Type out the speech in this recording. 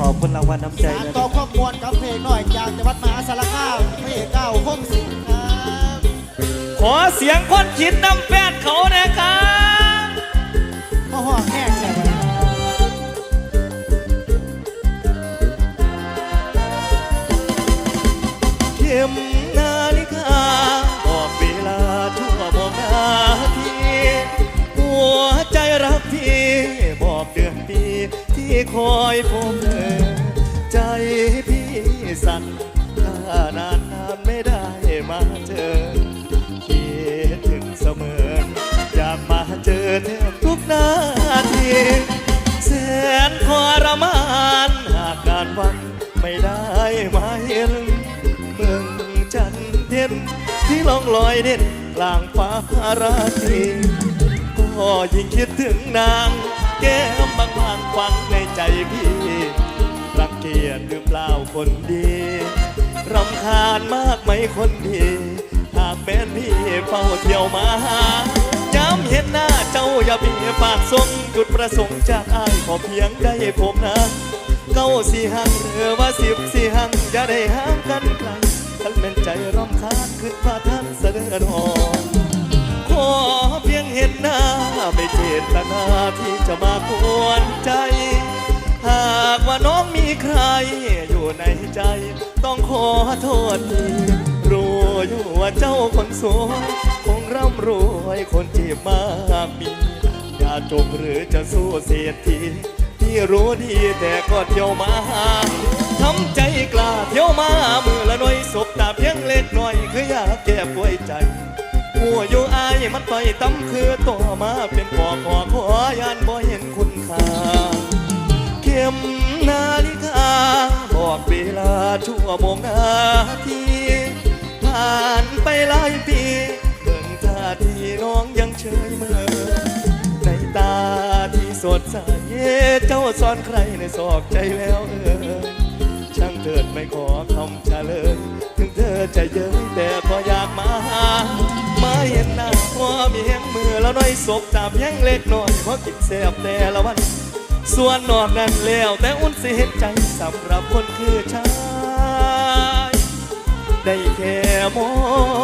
ขอบคุณรางวัลน้ำใจสารนะต่อข้อมวลกับเพลงหน่อยจากจังหวัดมหาสารคามพระเอกเก้าคมสิงครับขอเสียงคนคิดน้ำแฟนเขานะครับพ่อห้อแห้งใช่หมเข็มนาฬิกาบอกเวลาทั่วบอกนาทีหัวใจรักพี่บอกเดือนปีที่คอยพบ บทุกนาทีแสนทรมานหากนานวันไม่ได้มาเห็นเมืองจันเทียนที่ลองลอยเด่นกลางฟ้าราตรีก็ยิ่งคิดถึงนาง แก้มบางบางๆฝังในใจพี่รังเกียจหรือเปล่าคนดีรำคาญมากไหมคนดี หากแม่นพี่เฝ้าเที่ยวมาหา นหน้าเจ้าอย่าพี่ฝากส่งจุดประสงค์จากอ้ายขอเพียงได้ผมนะ เก้าสี่หังหรือว่าสิบสี่หังจะได้ห่างกันไกลท่านเป็นใจรำคาญขึ้นพาท่านเสด็จหอขอเพียงเห็นหน้าไม่เจตนาที่จะมากวนใจ หากว่าน้องมีใครอยู่ในใจ ต้องขอโทษที ว่าเจ้าคนสวยคงร่ำรวยคนจีบมากมีอย่าจบหรือจะสู้เสียทีที่รู้ดีแต่ก็เที่ยวมาทำใจกล้าเที่ยวมามือละหน่อยศบตาเพียงเล็กหน่อย คืออยากแก้ป่วยใจหัวอยู่อายมันต่อยตั้มคือตัวมาเป็นปอขอขอยานบ่เห็นคุณค่าเข็มนาฬิกาบอกเวลาชั่วโมงนาที หลายปีเบิ่งท่าที่น้องยังเฉยเมื่อ ในตาที่สดใสเจ้าซ่อนใครในศอกใจแล้วเออ ช่างเถิดไม่ขอคำเฉลย ถึงเธอจะเย้ยแต่ก็อยากมาหามาเห็นหน้าพอมีแห้งมือแล้วน้อยศพตามยังเล็กน้อยเพราะกินแสบแต่ละวัน ส่วนนอกนั้นแล้วแต่อุ่นสิเห็นใจสำหรับคนคือชาย ได้แค่มอง